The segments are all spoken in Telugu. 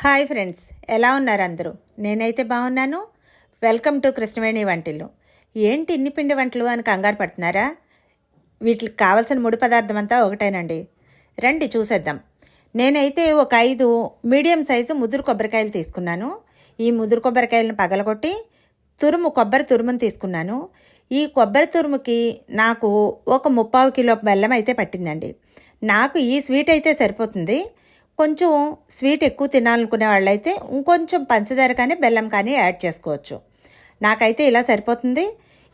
హాయ్ ఫ్రెండ్స్ ఎలా ఉన్నారు అందరూ? నేనైతే బాగున్నాను. వెల్కమ్ టు కృష్ణవేణి వంటలు ఏంటి ఇన్ని పిండి వంటలు అని కంగారు పడుతున్నారా? వీటికి కావాల్సిన ముడి పదార్థం అంతా ఒకటేనండి. రండి చూసేద్దాం. నేనైతే ఒక ఐదు మీడియం సైజు ముదురు కొబ్బరికాయలు తీసుకున్నాను. ఈ ముదురు కొబ్బరికాయలను పగలగొట్టి తురుము కొబ్బరి తురుమును తీసుకున్నాను. ఈ కొబ్బరి తురుముకి నాకు ఒక ముప్పావు కిలో బెల్లం అయితే పట్టిందండి. నాకు ఈ స్వీట్ అయితే సరిపోతుంది. కొంచెం స్వీట్ ఎక్కువ తినాలనుకునే వాళ్ళైతే ఇంకొంచెం పంచదార కానీ బెల్లం కానీ యాడ్ చేసుకోవచ్చు. నాకైతే ఇలా సరిపోతుంది.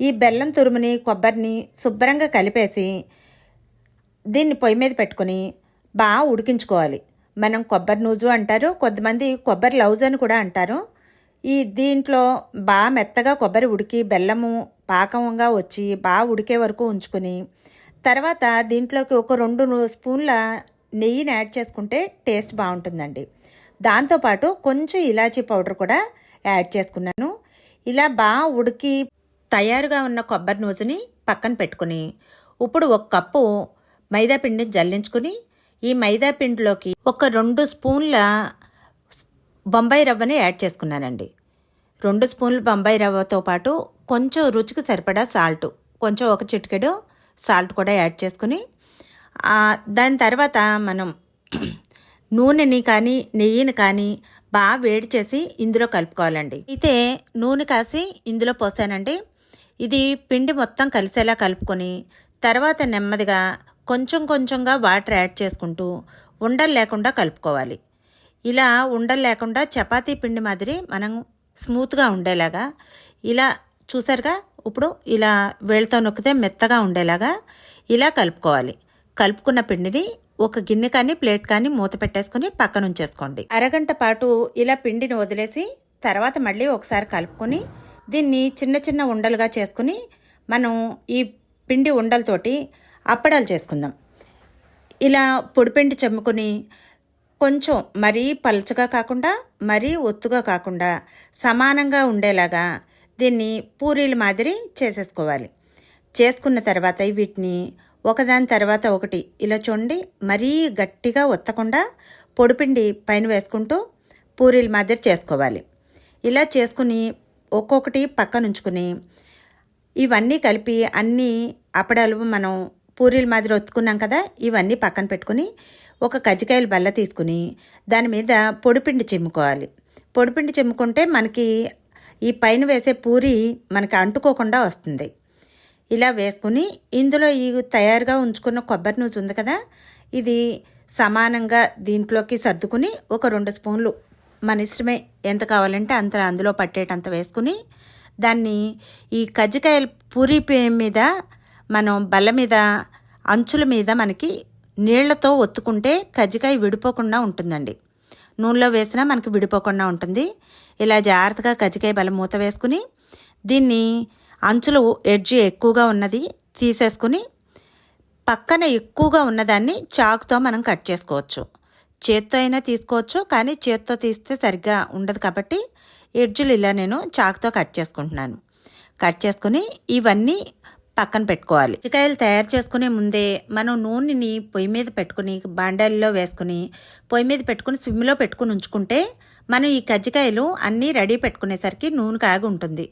ఈ బెల్లం తురుముని కొబ్బరిని శుభ్రంగా కలిపేసి దీన్ని పొయ్యి మీద పెట్టుకుని బాగా ఉడికించుకోవాలి. మనం కొబ్బరి నూజు అంటారు కొంతమంది కొబ్బరి లౌజు అని కూడా అంటారు. ఈ దీంట్లో బాగా మెత్తగా కొబ్బరి ఉడికి బెల్లము పాకంగా వచ్చి బాగా ఉడికే వరకు ఉంచుకుని తర్వాత దీంట్లోకి ఒక రెండు స్పూన్ల నెయ్యిని యాడ్ చేసుకుంటే టేస్ట్ బాగుంటుందండి. దాంతోపాటు కొంచెం ఇలాచీ పౌడర్ కూడా యాడ్ చేసుకున్నాను. ఇలా బాగా ఉడికి తయారుగా ఉన్న కొబ్బరి నూజుని పక్కన పెట్టుకుని ఇప్పుడు ఒక కప్పు మైదా పిండిని జల్లించుకుని ఈ మైదా పిండిలోకి ఒక రెండు స్పూన్ల బొంబాయి రవ్వని యాడ్ చేసుకున్నానండి. రెండు స్పూన్లు బొంబాయి రవ్వతో పాటు కొంచెం రుచికి సరిపడా సాల్ట్ కొంచెం ఒక చిటికెడు సాల్ట్ కూడా యాడ్ చేసుకుని దాని తర్వాత మనం నూనెని కానీ నెయ్యిని కానీ బాగా వేడి చేసి ఇందులో కలుపుకోవాలండి. అయితే నూనె కాసి ఇందులో పోసానండి ఇది పిండి మొత్తం కలిసేలా కలుపుకొని తర్వాత నెమ్మదిగా కొంచెం కొంచెంగా వాటర్ యాడ్ చేసుకుంటూ ఉండలు లేకుండా కలుపుకోవాలి. ఇలా ఉండలు లేకుండా చపాతీ పిండి మాదిరి మనం స్మూత్గా ఉండేలాగా ఇలా చూసారుగా? ఇప్పుడు ఇలా వేళ్ళతో నొక్కితే మెత్తగా ఉండేలాగా ఇలా కలుపుకోవాలి. కలుపుకున్న పిండిని ఒక గిన్నె కానీ ప్లేట్ కానీ మూత పెట్టేసుకుని పక్కన ఉంచేసుకోండి. అరగంట పాటు ఇలా పిండిని వదిలేసి తర్వాత మళ్ళీ ఒకసారి కలుపుకొని దీన్ని చిన్న చిన్న ఉండలుగా చేసుకుని మనం ఈ పిండి ఉండలతోటి అప్పడాలు చేసుకుందాం. ఇలా పొడిపిండి చెమ్ముకొని కొంచెం మరీ పలచగా కాకుండా మరీ ఒత్తుగా కాకుండా సమానంగా ఉండేలాగా దీన్ని పూరీల మాదిరి చేసేసుకోవాలి. చేసుకున్న తర్వాత వీటిని ఒకదాని తర్వాత ఒకటి. ఇలా చూడండి మరీ గట్టిగా ఒత్తకుండా పొడిపిండి పైన వేసుకుంటూ పూరీల మాదిరి చేసుకోవాలి. ఇలా చేసుకుని ఒక్కొక్కటి పక్కనుంచుకుని ఇవన్నీ కలిపి అన్నీ అప్పడాలు మనం పూరీల మాదిరి ఒత్తుకున్నాం కదా ఇవన్నీ పక్కన పెట్టుకుని ఒక కజ్జికాయల బల్ల తీసుకుని దాని మీద పొడిపిండి చిమ్ముకోవాలి. పొడిపిండి చిమ్ముకుంటే మనకి ఈ పైన వేసే పూరి మనకి అంటుకోకుండా వస్తుంది. ఇలా వేసుకుని ఇందులో ఈ తయారుగా ఉంచుకున్న కొబ్బరి నూజు ఉంది కదా ఇది సమానంగా దీంట్లోకి సర్దుకుని ఒక రెండు స్పూన్లు మన ఇష్టమే ఎంత కావాలంటే అంత అందులో పట్టేటంత వేసుకుని దాన్ని ఈ కజ్జికాయల పూరి పే- మీద మనం బల్ల మీద అంచుల మీద మనకి నీళ్ళతో ఒత్తుకుంటే కజ్జికాయ విడిపోకుండా ఉంటుందండి. నూనెలో వేసినా మనకి విడిపోకుండా ఉంటుంది. ఇలా జాగ్రత్తగా కజ్జికాయ బలం మూత వేసుకుని దీన్ని అంచులు ఎడ్జి ఎక్కువగా ఉన్నది తీసేసుకుని పక్కన ఎక్కువగా ఉన్నదాన్ని చాకుతో మనం కట్ చేసుకోవచ్చు. చేత్తో అయినా తీసుకోవచ్చు కానీ చేత్తో తీస్తే సరిగ్గా ఉండదు కాబట్టి ఎడ్జులు ఇలా నేను చాకుతో కట్ చేసుకుంటున్నాను. కట్ చేసుకుని ఇవన్నీ పక్కన పెట్టుకోవాలి. చికాయలు తయారు చేసుకునే ముందే మనం నూనెని పొయ్యి మీద పెట్టుకుని బాండాలిలో వేసుకుని పొయ్యి మీద పెట్టుకుని స్విమ్లో పెట్టుకుని ఉంచుకుంటే మనం ఈ కజ్జికాయలు అన్నీ రెడీ పెట్టుకునేసరికి నూనె కాగి ఉంటుంది.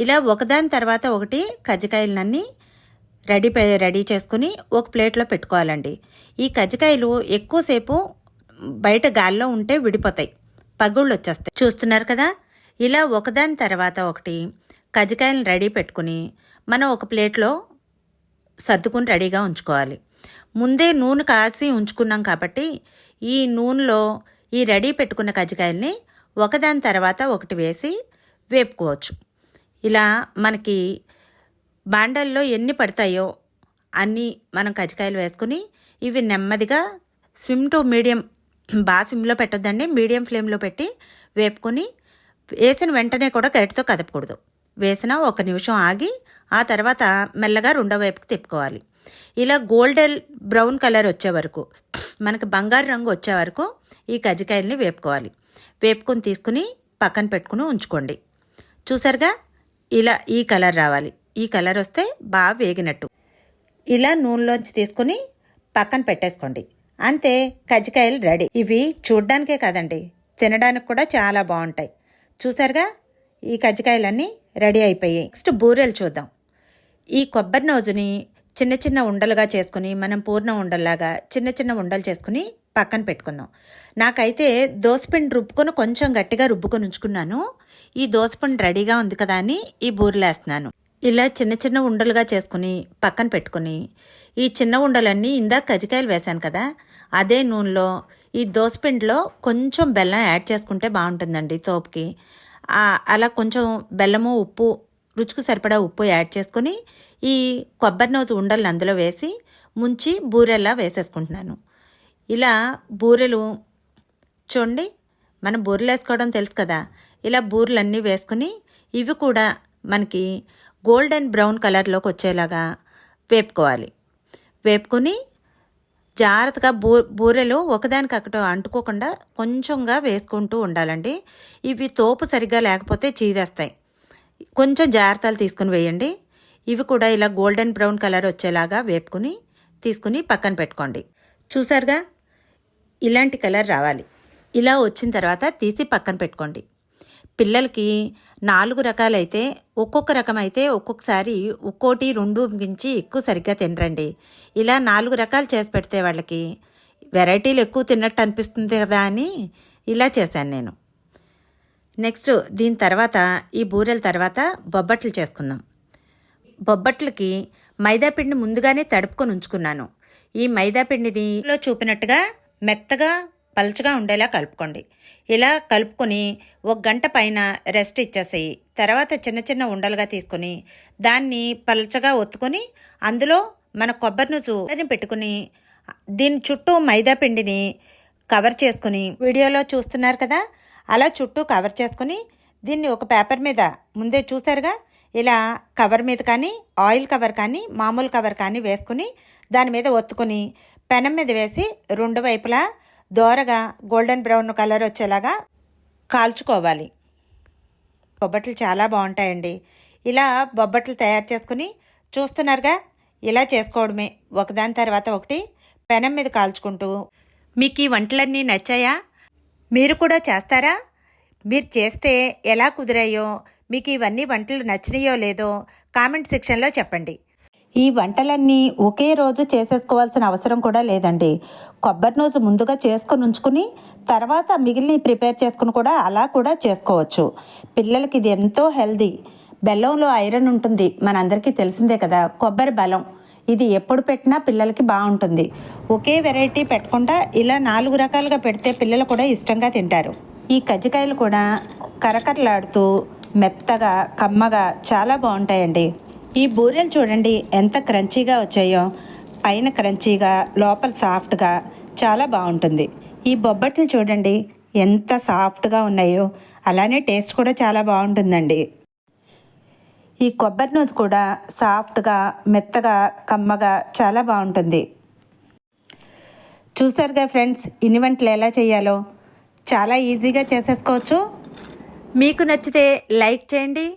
ఇలా ఒకదాని తర్వాత ఒకటి కజ్జికాయలన్నీ రెడీ రెడీ చేసుకుని ఒక ప్లేట్లో పెట్టుకోవాలండి. ఈ కజ్జికాయలు ఎక్కువసేపు బయట గాల్లో ఉంటే విడిపోతాయి. పగుళ్ళు వచ్చేస్తాయి చూస్తున్నారు కదా? ఇలా ఒకదాని తర్వాత ఒకటి కజ్జికాయలను రెడీ పెట్టుకుని మనం ఒక ప్లేట్లో సర్దుకుని రెడీగా ఉంచుకోవాలి. ముందే నూనె కాసి ఉంచుకున్నాం కాబట్టి ఈ నూనెలో ఈ రెడీ పెట్టుకున్న కజ్జికాయల్ని ఒకదాని తర్వాత ఒకటి వేసి వేపుకోవచ్చు. ఇలా మనకి బాండల్లో ఎన్ని పడతాయో అన్నీ మనం కజ్జికాయలు వేసుకుని ఇవి నెమ్మదిగా స్విమ్ టు మీడియం బాగా స్విమ్లో పెట్టొద్దండి మీడియం ఫ్లేమ్లో పెట్టి వేపుకొని వేసిన వెంటనే కూడా గరిటతో కదపకూడదు. వేసిన ఒక నిమిషం ఆగి ఆ తర్వాత మెల్లగా రెండో వైపుకి తిప్పుకోవాలి. ఇలా గోల్డెన్ బ్రౌన్ కలర్ వచ్చే వరకు మనకి బంగారు రంగు వచ్చే వరకు ఈ కజ్జికాయల్ని వేపుకోవాలి. వేపుకొని తీసుకుని పక్కన పెట్టుకుని ఉంచుకోండి. చూసారుగా? ఇలా ఈ కలర్ రావాలి. ఈ కలర్ వస్తే బాగా వేగినట్టు. ఇలా నూనెలోంచి తీసుకుని పక్కన పెట్టేసుకోండి. అంతే కజ్జికాయలు రెడీ. ఇవి చూడ్డానికే కదండి తినడానికి కూడా చాలా బాగుంటాయి. చూసారుగా? ఈ కజ్జికాయలన్నీ రెడీ అయిపోయాయి. నెక్స్ట్ బూరెలు చూద్దాం. ఈ కొబ్బరి నోజుని చిన్న చిన్న ఉండలుగా చేసుకుని మనం పూర్ణ ఉండల్లాగా చిన్న చిన్న ఉండలు చేసుకుని పక్కన పెట్టుకుందాం. నాకైతే దోసపిండి రుబ్బుకొని కొంచెం గట్టిగా రుబ్బుకొని ఉంచుకున్నాను. ఈ దోసపిండి రెడీగా ఉంది కదా అని ఈ బూరెలు వేస్తున్నాను. ఇలా చిన్న చిన్న ఉండలుగా చేసుకుని పక్కన పెట్టుకుని ఈ చిన్న ఉండలన్నీ ఇందాక కజికాయలు వేశాను కదా అదే నూనెలో ఈ దోసపిండిలో కొంచెం బెల్లం యాడ్ చేసుకుంటే బాగుంటుందండి తోపుకి. అలా కొంచెం బెల్లము ఉప్పు రుచికి సరిపడా ఉప్పు యాడ్ చేసుకొని ఈ కొబ్బరి నోజు ఉండలు అందులో వేసి ముంచి బూరెల్లా వేసేసుకుంటున్నాను. ఇలా బూరెలు చూడండి మనం బూరెలు వేసుకోవడం తెలుసు కదా. ఇలా బూరెలన్నీ వేసుకుని ఇవి కూడా మనకి గోల్డెన్ బ్రౌన్ కలర్లోకి వచ్చేలాగా వేపుకోవాలి. వేపుకొని జాగ్రత్తగా బూ బూరెలు ఒకదానికి అక్కడ అంటుకోకుండా కొంచెంగా వేసుకుంటూ ఉండాలండి. ఇవి తోపు సరిగ్గా లేకపోతే చీదేస్తాయి కొంచెం జాగ్రత్తలు తీసుకుని వేయండి. ఇవి కూడా ఇలా గోల్డెన్ బ్రౌన్ కలర్ వచ్చేలాగా వేపుకుని తీసుకుని పక్కన పెట్టుకోండి. చూసారుగా? ఇలాంటి కలర్ రావాలి. ఇలా వచ్చిన తర్వాత తీసి పక్కన పెట్టుకోండి. పిల్లలకి నాలుగు రకాలైతే ఒక్కొక్క రకం అయితే ఒక్కొక్కసారి ఒక్కోటి రెండు మించి ఎక్కువ సరిగ్గా తినరండి. ఇలా నాలుగు రకాలు చేసి పెడితే వాళ్ళకి వెరైటీలు ఎక్కువ తిన్నట్టు అనిపిస్తుంది కదా అని ఇలా చేశాను నేను. నెక్స్ట్ దీని తర్వాత ఈ బూరెల తర్వాత బొబ్బట్లు చేసుకుందాం. బొబ్బట్లకి మైదాపిండి ముందుగానే తడుపుకొని ఉంచుకున్నాను. ఈ మైదాపిండిని లో చూపినట్టుగా మెత్తగా పలచగా ఉండేలా కలుపుకోండి. ఇలా కలుపుకొని ఒక గంట పైన రెస్ట్ ఇచ్చేసేయి. తర్వాత చిన్న చిన్న ఉండలుగా తీసుకొని దాన్ని పలచగా ఒత్తుకొని అందులో మన కొబ్బరి నుజు పెట్టుకుని దీని చుట్టూ మైదా పిండిని కవర్ చేసుకుని వీడియోలో చూస్తున్నారు కదా అలా చుట్టూ కవర్ చేసుకుని దీన్ని ఒక పేపర్ మీద ముందే చూసారుగా ఇలా కవర్ మీద కానీ ఆయిల్ కవర్ కానీ మామూలు కవర్ కానీ వేసుకుని దాని మీద ఒత్తుకొని పెనం మీద వేసి రెండు వైపులా దోరగా గోల్డెన్ బ్రౌన్ కలర్ వచ్చేలాగా కాల్చుకోవాలి. బొబ్బట్లు చాలా బాగుంటాయండి. ఇలా బొబ్బట్లు తయారు చేసుకుని చూస్తున్నారుగా ఇలా చేసుకోవడమే. ఒకదాని తర్వాత ఒకటి పెనం మీద కాల్చుకుంటూ. మీకు ఈ వంటలన్నీ నచ్చాయా? మీరు కూడా చేస్తారా? మీరు చేస్తే ఎలా కుదిరాయో మీకు ఇవన్నీ వంటలు నచ్చినాయో లేదో కామెంట్ సెక్షన్లో చెప్పండి. ఈ వంటలన్నీ ఒకే రోజు చేసేసుకోవాల్సిన అవసరం కూడా లేదండి. కొబ్బరి నూజు ముందుగా చేసుకొని ఉంచుకుని తర్వాత మిగిలిన ప్రిపేర్ చేసుకుని కూడా అలా కూడా చేసుకోవచ్చు. పిల్లలకి ఇది ఎంతో హెల్దీ. బెల్లంలో ఐరన్ ఉంటుంది. మనందరికీ తెలిసిందే కదా కొబ్బరి బలం ఇది ఎప్పుడు పెట్టినా పిల్లలకి బాగుంటుంది. ఒకే వెరైటీ పెట్టకుండా ఇలా నాలుగు రకాలుగా పెడితే పిల్లలు కూడా ఇష్టంగా తింటారు. ఈ కజ్జికాయలు కూడా కరకరలాడుతూ మెత్తగా కమ్మగా చాలా బాగుంటాయండి. ఈ బూరెలు చూడండి ఎంత క్రంచీగా వచ్చాయో. పైన క్రంచీగా లోపల సాఫ్ట్గా చాలా బాగుంటుంది. ఈ బొబ్బట్లు చూడండి ఎంత సాఫ్ట్గా ఉన్నాయో. అలానే టేస్ట్ కూడా చాలా బాగుంటుందండి. ఈ కొబ్బరి నూనె కూడా సాఫ్ట్గా మెత్తగా కమ్మగా చాలా బాగుంటుంది. చూసారుగా ఫ్రెండ్స్ ఇన్ని వంటలు ఎలా చేయాలో. చాలా ఈజీగా చేసేసుకోవచ్చు. మీకు నచ్చితే లైక్ చేయండి.